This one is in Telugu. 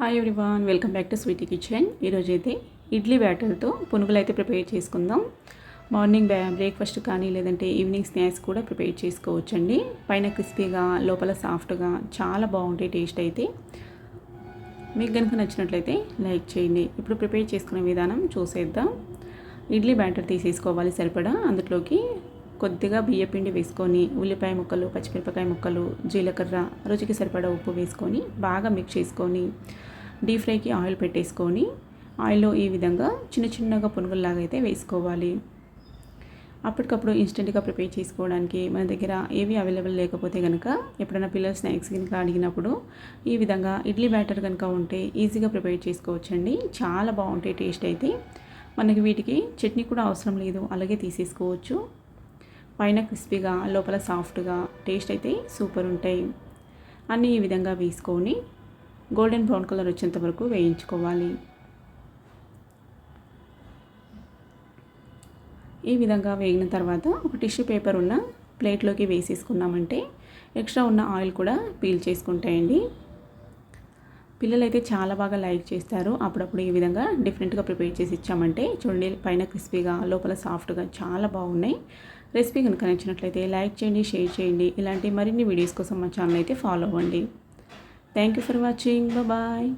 Hi everyone welcome back to Sweety Kitchen ఈరోజు అయితే ఇడ్లీ బ్యాటర్తో పునుగులు అయితే ప్రిపేర్ చేసుకుందాం. మార్నింగ్ బ్యా బ్రేక్ఫాస్ట్ కానీ లేదంటే ఈవినింగ్ స్నాక్స్ కూడా ప్రిపేర్ చేసుకోవచ్చండి. పైన క్రిస్పీగా లోపల సాఫ్ట్గా చాలా బాగుంటాయి టేస్ట్ అయితే. మీకు కనుక నచ్చినట్లయితే లైక్ చేయండి. ఇప్పుడు ప్రిపేర్ చేసుకునే విధానం చూసేద్దాం. ఇడ్లీ బ్యాటర్ తీసేసుకోవాలి సరిపడా అందులోకి కొద్దిగా బియ్యపిండి వేసుకొని ఉల్లిపాయ ముక్కలు పచ్చిమిరపకాయ ముక్కలు జీలకర్ర రుచికి సరిపడా ఉప్పు వేసుకొని బాగా మిక్స్ చేసుకొని డీప్ ఫ్రైకి ఆయిల్ పెట్టేసుకొని ఆయిల్లో ఈ విధంగా చిన్న చిన్నగా పునుగుల్లాగా అయితే వేసుకోవాలి. అప్పటికప్పుడు ఇన్స్టెంట్గా ప్రిపేర్ చేసుకోవడానికి మన దగ్గర ఏవి అవైలబుల్ లేకపోతే కనుక ఎప్పుడైనా పిల్లలు స్నాక్స్ కనుక అడిగినప్పుడు ఈ విధంగా ఇడ్లీ బ్యాటర్ కనుక ఉంటే ఈజీగా ప్రిపేర్ చేసుకోవచ్చండి. చాలా బాగుంటాయి టేస్ట్ అయితే. మనకి వీటికి చట్నీ కూడా అవసరం లేదు అలాగే తీసేసుకోవచ్చు. పైన క్రిస్పీగా లోపల సాఫ్ట్గా టేస్ట్ అయితే సూపర్ ఉంటాయి. అన్నీ ఈ విధంగా వేసుకొని గోల్డెన్ బ్రౌన్ కలర్ వచ్చేంత వరకు వేయించుకోవాలి. ఈ విధంగా వేగిన తర్వాత ఒక టిష్యూ పేపర్ ఉన్న ప్లేట్లోకి వేసేసుకున్నామంటే ఎక్స్ట్రా ఉన్న ఆయిల్ కూడా పీల్ చేసుకుంటాయండి. పిల్లలైతే చాలా బాగా లైక్ చేస్తారు. అప్పుడప్పుడు ఈ విధంగా డిఫరెంట్గా ప్రిపేర్ చేసి ఇచ్చామంటే చూడండి పైన క్రిస్పీగా లోపల సాఫ్ట్గా చాలా బాగున్నాయి. రెసిపీ కనుక నచ్చినట్లయితే లైక్ చేయండి షేర్ చేయండి. ఇలాంటి మరిన్ని వీడియోస్ కోసం మా ఛానల్ అయితే ఫాలో అవ్వండి. Thank you for watching bye